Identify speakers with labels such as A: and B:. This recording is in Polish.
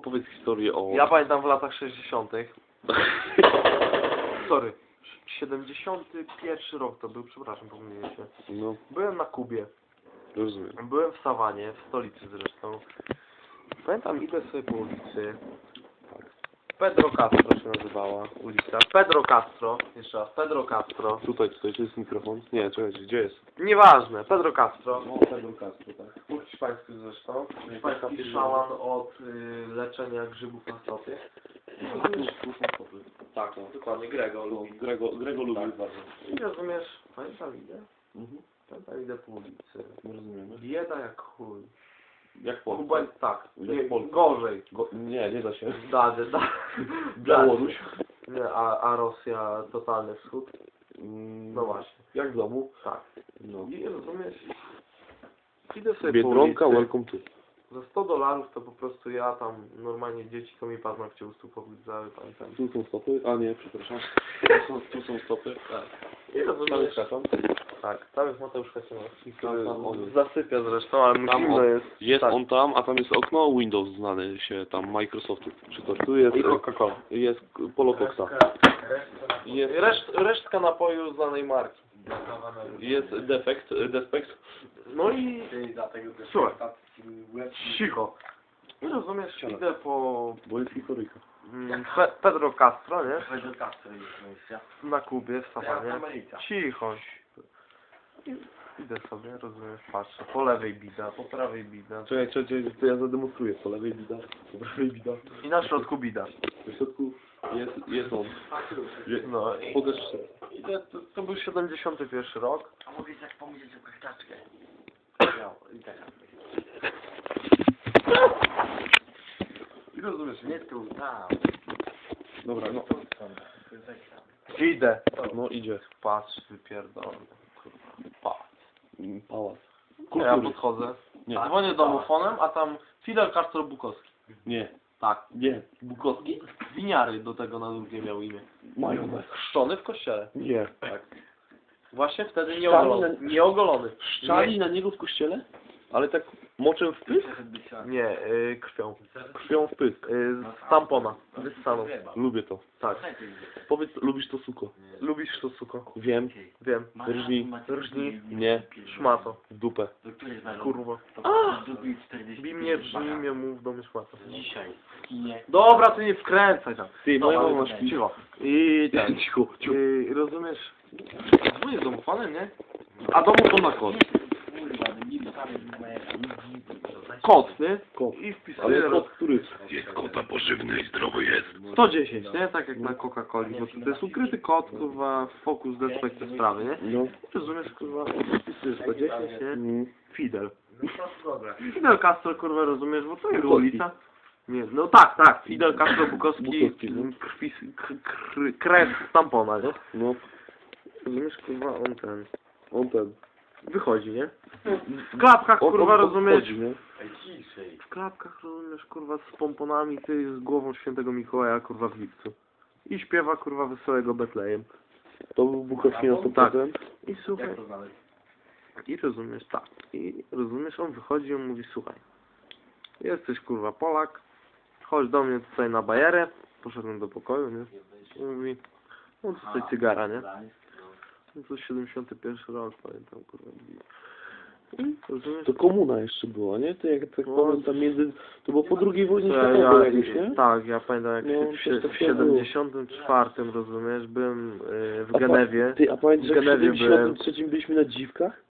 A: opowiedz historię o...
B: Ja pamiętam w latach 60. Sorry. 71 rok to był, przepraszam, pomyliłem się.
A: No,
B: Byłem na Kubie.
A: rozumiem.
B: Byłem w Sawanie, w stolicy zresztą. Pamiętam, idę sobie po ulicy. Pedro Castro się nazywała ulica. Pedro Castro, jeszcze raz, Pedro Castro.
A: Tutaj, tutaj, czy jest mikrofon? Nie, czekajcie, gdzie jest?
B: Nieważne, Pedro Castro.
A: No, Pedro Castro, tak.
B: Po hiszpańsku zresztą. Hiszpański szaman od y, leczenia grzybów lastowych. Tak, no, dokładnie, Grego lubi.
A: Grego, Grego lubi
B: Tak.
A: bardzo.
B: I rozumiesz, pamiętam idę,
A: Mhm.
B: pamiętam idę po ulicy.
A: Rozumiemy.
B: Bieda jak chuj.
A: Jak Polska.
B: Kuba, tak,
A: Jak
B: nie,
A: Polska.
B: gorzej.
A: Go... Nie, nie da się.
B: Da, da, da.
A: Białoruś.
B: Nie, a, a Rosja totalny wschód?
A: Mm,
B: No właśnie,
A: Jak w domu?
B: tak.
A: No.
B: I rozumiesz, idę sobie
A: Biedronka,
B: po ulicy.
A: welcome to.
B: Za 100 dolarów to po prostu ja tam normalnie dzieci to mi paznokcie u stóp oblizzały, pamiętam.
A: Tu są stopy? A nie, przepraszam. Tu są, tu są stopy.
B: I
A: Cały
B: rozumiesz,
A: szatan.
B: Tak, cały Mateusz Kacianowski, który
A: Tam on jest.
B: zasypia zresztą, ale
A: Tam
B: zimno
A: on-
B: jest.
A: Jest
B: tak.
A: on tam, a tam jest okno Windows znany się tam Microsoftu. Czy coś. Tu jest
B: I Coca-Cola.
A: jest Polo Coxa. Jest,
B: Reszt, resztka napoju znanej marki.
A: jest defekt, defekt.
B: No i
C: Dlatego też
B: Słuchaj. cicho. I rozumiesz,
A: Ściana.
B: idę po
A: Bo jest historyjka.
B: mm, Pe Pedro Castro, nie?
C: Pedro Castro jest.
B: Na Kubie, w Sawanie.
C: Ameryka.
B: Cicho. I idę sobie, rozumiesz, patrzę. Po lewej bida, po prawej bida.
A: Czekaj, czekaj, czekaj, to ja zademonstruję. Po lewej bida, po prawej bida.
B: I na środku bida.
A: W środku jest, jest on. Je-
B: No i
A: Pokaż jeszcze.
B: idę, to, to był 71 rok.
C: A mogę tak pomyśleć o kartaczkę. No, i tak.
A: I rozumiesz,
C: Nie tu, tam.
A: Dobra, no.
C: Tu. Tu.
B: Idę.
A: No idzie.
B: Patrz, wypierdolę.
A: Mm, Pałac.
B: Ja podchodzę.
A: Nie.
B: Dzwonię domofonem, a tam Fidel Castro Bukowski.
A: Nie.
B: Tak.
A: Nie. Bukowski?
B: Winiary do tego na drugie miał imię.
A: Mają
B: Chrzczony w kościele.
A: Nie.
B: Tak. Właśnie wtedy
A: Szczali
B: nieogolony.
A: na-
B: Nieogolony.
A: Szczali na niego w kościele? Ale tak moczem w pysk?
C: Tak.
B: Nie, y, krwią.
A: Krwią w pysk.
B: Y, z tampona. Wyssaną.
A: Lubię to.
B: Tak.
A: Powiedz, lubisz to suko?
B: Lubisz to, suko?
A: Wiem.
B: Wiem.
A: Rżnij.
B: Rżnij.
A: Nie.
B: Szmato.
A: W dupę.
B: Kurwa.
C: Drugi 40.
B: Bij mnie, rżnij mnie, mów do mnie szmato.
C: Dzisiaj.
B: Dobra, ty nie wkręcaj tam.
A: Ty, moja
C: No,
A: mama.
B: Cicho. I ten.
A: Cicho, cicho.
B: Y, rozumiesz? Dzwonię z domofonem, nie?
A: A domofon na kod.
C: No nie?
B: Kod. I
A: Ale
B: wpisuję roz...
A: kod, który? Jest kota pożywny i zdrowy jest.
B: 110, nie? Tak jak na Coca-Coli, bo to jest ukryty kod, kurwa, fokus despekt te sprawy, nie?
A: No.
B: Rozumiesz, kurwa, wpisuję 110, nie?
A: Mm.
B: Fidel.
C: No.
B: Fidel Castro, kurwa, rozumiesz, bo to jest
A: Bukowski.
B: ulica. Nie, no tak, tak, Fidel Castro Bukowski,
A: Bukowski, no.
B: krwi, k, kr, krew z tampona, nie?
A: No.
B: Rozumiesz, kurwa, on ten,
A: On ten.
B: Wychodzi, nie? W klapkach, kurwa, rozumiesz,
A: podchodzi, nie?
C: Ej, ciszej.
B: w klapkach, rozumiesz, kurwa, z pomponami, ty z głową świętego Mikołaja, kurwa, w lipcu. I śpiewa, kurwa, wesołego Betlejem.
A: To był Bukowski na 100%.
B: Tak. I słuchaj,
C: Jak to znaleźć?
B: I rozumiesz, tak. I rozumiesz, on wychodzi i on mówi, słuchaj, jesteś kurwa Polak, chodź do mnie tutaj na bajerę. Poszedłem do pokoju, nie? I mówi, no tutaj cygara, nie? To 71 rok, pamiętam, kurwa. I rozumiesz?
A: To komuna jeszcze była, nie? To jak tak
B: No.
A: pamiętam między... To było po drugiej wojnie
B: Ja,
A: światowej
B: ja,
A: nie?
B: tak, ja pamiętam jak
A: No,
B: w,
A: coś
B: sie- w
A: takiego było.
B: 74 rozumiesz, byłem y, w
A: A pa-
B: Genewie.
A: Ty, a pamiętasz
B: W
A: jak w
B: Genewie byłem.
A: 73 byliśmy na dziwkach?